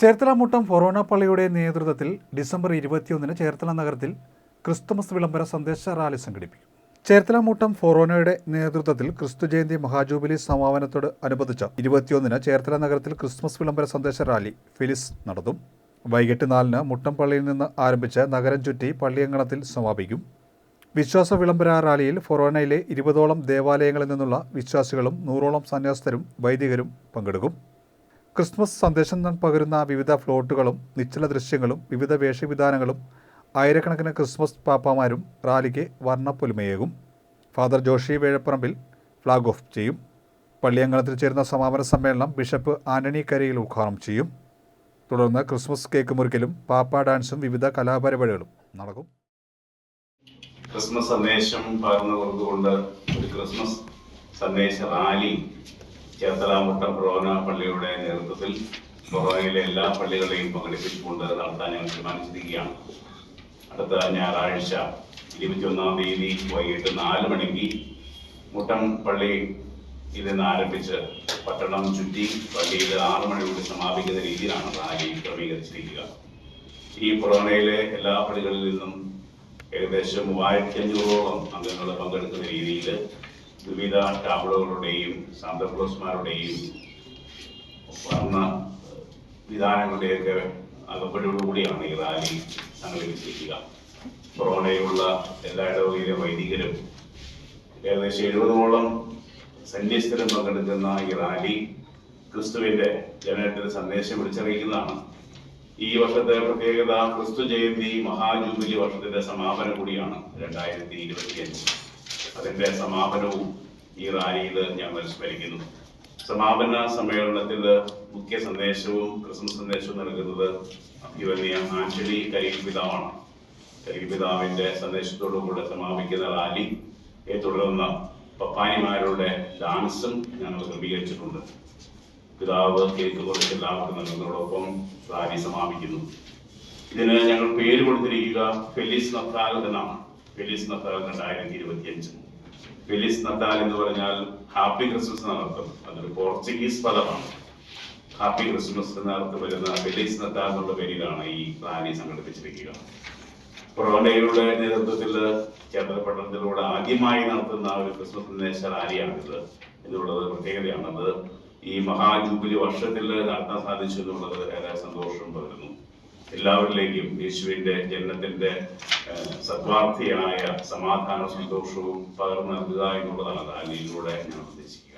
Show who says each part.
Speaker 1: ചേർത്തല മുട്ടം ഫൊറോന പള്ളിയുടെ നേതൃത്വത്തിൽ ഡിസംബർ ഇരുപത്തിയൊന്നിന് ചേർത്തല നഗരത്തിൽ ക്രിസ്തുമസ് വിളംബര സന്ദേശ റാലി സംഘടിപ്പിക്കും. ചേർത്തല മുട്ടം ഫൊറോനയുടെ നേതൃത്വത്തിൽ ക്രിസ്തു ജയന്തി മഹാജൂബിലി സമാപനത്തോട് അനുബന്ധിച്ച് ഇരുപത്തിയൊന്നിന് ചേർത്തല നഗരത്തിൽ ക്രിസ്മസ് വിളംബര സന്ദേശ റാലി ഫിലിസ് നടത്തും. വൈകിട്ട് നാലിന് മുട്ടം പള്ളിയിൽ നിന്ന് ആരംഭിച്ച് നഗരം ചുറ്റി പള്ളിയങ്കണത്തിൽ സമാപിക്കും. വിശ്വാസ വിളംബര റാലിയിൽ ഫൊറോനയിലെ ഇരുപതോളം ദേവാലയങ്ങളിൽ നിന്നുള്ള വിശ്വാസികളും നൂറോളം സന്യാസ്തരും വൈദികരും പങ്കെടുക്കും. ക്രിസ്മസ് സന്ദേശം പകരുന്ന വിവിധ ഫ്ലോട്ടുകളും നിശ്ചല ദൃശ്യങ്ങളും വിവിധ വേഷവിധാനങ്ങളും ആയിരക്കണക്കിന് ക്രിസ്മസ് പാപ്പാമാരും റാലിക്ക് വർണപ്പൊലിമയേകും. Father Joshy Vezhaparambil flag off ചെയ്യും. പള്ളിയങ്കണത്തിൽ ചേരുന്ന സമാപന സമ്മേളനം ബിഷപ്പ് ആന്റണി കരയിൽ ഉദ്ഘാടനം ചെയ്യും. തുടർന്ന് ക്രിസ്മസ് കേക്ക് മുറിക്കലും പാപ്പ ഡാൻസും വിവിധ കലാപരിപാടികളും നടക്കും.
Speaker 2: ക്രിസ്മസ് സന്ദേശം പകർന്നു കൊടുത്തുകൊണ്ട് ഒരു ക്രിസ്മസ് സന്ദേശ റാലി ചേർത്തലാമുട്ടം കൊറോന പള്ളിയുടെ നേതൃത്വത്തിൽ കൊറോനയിലെ എല്ലാ പള്ളികളെയും പങ്കെടുപ്പിച്ചുകൊണ്ട് നടത്താൻ ഞങ്ങൾ തീരുമാനിച്ചിരിക്കുകയാണ്. അടുത്ത ഞായറാഴ്ച ഇരുപത്തിയൊന്നാം തീയതി വൈകിട്ട് നാല് മണിക്ക് മുട്ടം പള്ളി ഇതിൽ നിന്ന് ആരംഭിച്ച് പട്ടണം ചുറ്റി പള്ളിയിൽ ആറ് മണിയോട് സമാപിക്കുന്ന രീതിയിലാണ് റാലി ക്രമീകരിച്ചിരിക്കുക. ഈ കൊറോണയിലെ എല്ലാ പള്ളികളിൽ നിന്നും ഏകദേശം മൂവായിരത്തി അഞ്ഞൂറോളം അംഗങ്ങൾ പങ്കെടുക്കുന്ന രീതിയിൽ വിവിധ ടാബ്ലോകളുടെയും സാന്തക്ലോസ്മാരുടെയും വർണ വിധാനങ്ങളുടെയൊക്കെ അകപ്പെട്ടോടുകൂടിയാണ് ഈ റാലി സംഘടിപ്പിച്ചിരിക്കുക. കൊറോണയിലുള്ള എല്ലാ ഇടവകയിലെ വൈദികരും ഏകദേശം എഴുപതോളം സന്യസ്തരും പങ്കെടുക്കുന്ന ഈ റാലി ക്രിസ്തുവിന്റെ ജനത്തിന് സന്ദേശം വിളിച്ചറിയിക്കുന്നതാണ്. ഈ വർഷത്തെ പ്രത്യേകത ക്രിസ്തു ജയന്തി മഹാജൂബിലി വർഷത്തിന്റെ സമാപനം കൂടിയാണ് രണ്ടായിരത്തി ഇരുപത്തിയഞ്ച്. അതിന്റെ സമാപനവും ഈ റാലിയിൽ ഞങ്ങൾ സ്മരിക്കുന്നു. സമാപന സമ്മേളനത്തിൽ മുഖ്യ സന്ദേശവും ക്രിസ്മസ് സന്ദേശവും നൽകുന്നത് അഭിവന്യ ആഞ്ചലി കരിയിൽ പിതാവാണ്. കരിയിൽ പിതാവിന്റെ സന്ദേശത്തോടുകൂടെ സമാപിക്കുന്ന റാലിയെ തുടർന്ന് പപ്പാനിമാരുടെ ഡാൻസും ഞങ്ങൾ ക്രമീകരിച്ചിട്ടുണ്ട്. പിതാവ് കേക്ക് എല്ലാവർക്കും നൽകുന്നതോടൊപ്പം റാലി സമാപിക്കുന്നു. ഇതിന് ഞങ്ങൾ പേര് കൊടുത്തിരിക്കുക ഫെലിസ് നത്താൽ എന്നാണ്. ഫെലിസ് നത്താൽ രണ്ടായിരത്തി ഇരുപത്തിയഞ്ച്. ഫെലിസ് നത്താൽ എന്ന് പറഞ്ഞാൽ ഹാപ്പി ക്രിസ്മസ് എന്നർത്ഥം അതൊരു പോർച്ചുഗീസ് പദമാണ്. ഹാപ്പി ക്രിസ്മസ് എന്നർത്ഥം വരുന്ന ഫെലിസ് നത്താൽ എന്നുള്ള പേരിലാണ് ഈ റാലി സംഘടിപ്പിച്ചിരിക്കുക. കൊറോണയുടെ നേതൃത്വത്തിൽ ചേർത്തല പട്ടണത്തിലൂടെ ആദ്യമായി നടത്തുന്ന ഒരു ക്രിസ്മസ് സന്ദേശ റാലിയാണിത് എന്നുള്ളത് പ്രത്യേകതയാണ്. അത് ഈ മഹാജൂബിലി വർഷത്തിൽ നടത്താൻ സാധിച്ചു എന്നുള്ളത് ഏറെ സന്തോഷം പകരുന്നു. എല്ലാവരിലേക്കും യേശുവിന്റെ ജനനത്തിന്റെ സത്വാർത്ഥിയായ സമാധാന സന്തോഷവും പകർന്നു നൽകുക എന്നുള്ളതാണ് റാലിയിലൂടെ ഞാൻ ഉദ്ദേശിക്കുന്നത്.